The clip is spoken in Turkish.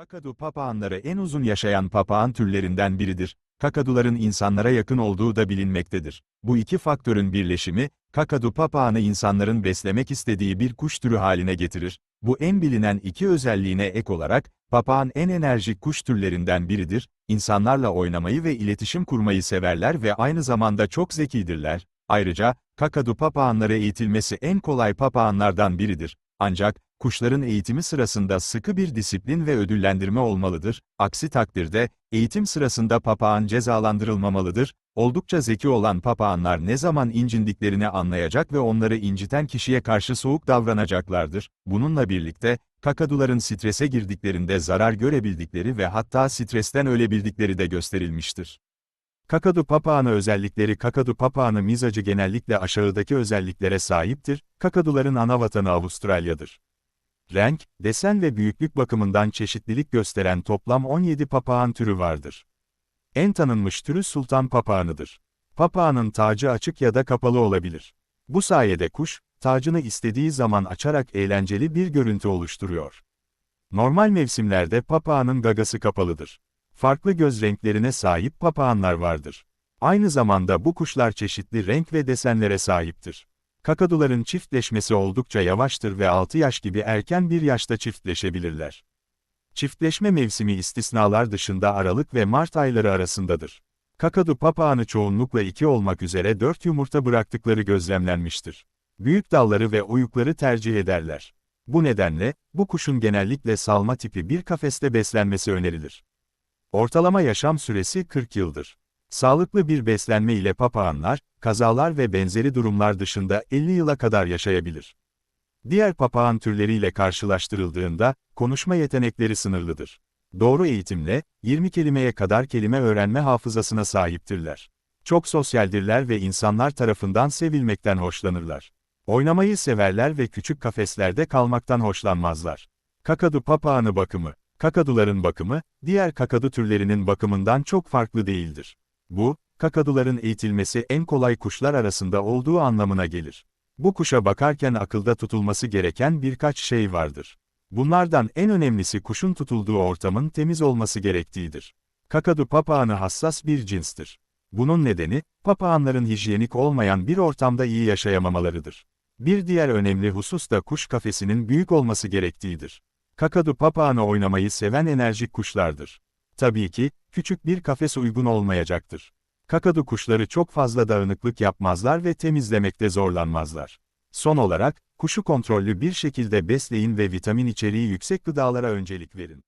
Kakadu papağanları en uzun yaşayan papağan türlerinden biridir. Kakaduların insanlara yakın olduğu da bilinmektedir. Bu iki faktörün birleşimi, kakadu papağanı insanların beslemek istediği bir kuş türü haline getirir. Bu en bilinen iki özelliğine ek olarak, papağan en enerjik kuş türlerinden biridir, insanlarla oynamayı ve iletişim kurmayı severler ve aynı zamanda çok zekidirler. Ayrıca, kakadu papağanları eğitilmesi en kolay papağanlardan biridir. Ancak, kuşların eğitimi sırasında sıkı bir disiplin ve ödüllendirme olmalıdır, aksi takdirde, eğitim sırasında papağan cezalandırılmamalıdır, oldukça zeki olan papağanlar ne zaman incindiklerini anlayacak ve onları inciten kişiye karşı soğuk davranacaklardır. Bununla birlikte, kakaduların strese girdiklerinde zarar görebildikleri ve hatta stresten ölebildikleri de gösterilmiştir. Kakadu papağanı özellikleri Kakadu papağanı mizacı genellikle aşağıdaki özelliklere sahiptir, kakaduların ana vatanı Avustralya'dır. Renk, desen ve büyüklük bakımından çeşitlilik gösteren toplam 17 papağan türü vardır. En tanınmış türü sultan papağanıdır. Papağanın tacı açık ya da kapalı olabilir. Bu sayede kuş, tacını istediği zaman açarak eğlenceli bir görüntü oluşturuyor. Normal mevsimlerde papağanın gagası kapalıdır. Farklı göz renklerine sahip papağanlar vardır. Aynı zamanda bu kuşlar çeşitli renk ve desenlere sahiptir. Kakaduların çiftleşmesi oldukça yavaştır ve 6 yaş gibi erken bir yaşta çiftleşebilirler. Çiftleşme mevsimi istisnalar dışında Aralık ve Mart ayları arasındadır. Kakadu papağanı çoğunlukla 2 olmak üzere 4 yumurta bıraktıkları gözlemlenmiştir. Büyük dalları ve oyukları tercih ederler. Bu nedenle, bu kuşun genellikle salma tipi bir kafeste beslenmesi önerilir. Ortalama yaşam süresi 40 yıldır. Sağlıklı bir beslenme ile papağanlar, kazalar ve benzeri durumlar dışında 50 yıla kadar yaşayabilir. Diğer papağan türleriyle karşılaştırıldığında, konuşma yetenekleri sınırlıdır. Doğru eğitimle, 20 kelimeye kadar kelime öğrenme hafızasına sahiptirler. Çok sosyaldirler ve insanlar tarafından sevilmekten hoşlanırlar. Oynamayı severler ve küçük kafeslerde kalmaktan hoşlanmazlar. Kakadu papağanı bakımı Kakaduların bakımı, diğer kakadu türlerinin bakımından çok farklı değildir. Bu, kakaduların eğitilmesi en kolay kuşlar arasında olduğu anlamına gelir. Bu kuşa bakarken akılda tutulması gereken birkaç şey vardır. Bunlardan en önemlisi kuşun tutulduğu ortamın temiz olması gerektiğidir. Kakadu papağanı hassas bir cinstir. Bunun nedeni, papağanların hijyenik olmayan bir ortamda iyi yaşayamamalarıdır. Bir diğer önemli husus da kuş kafesinin büyük olması gerektiğidir. Kakadu papağanı oynamayı seven enerjik kuşlardır. Tabii ki, küçük bir kafes uygun olmayacaktır. Kakadu kuşları çok fazla dağınıklık yapmazlar ve temizlemekte zorlanmazlar. Son olarak, kuşu kontrollü bir şekilde besleyin ve vitamin içeriği yüksek gıdalara öncelik verin.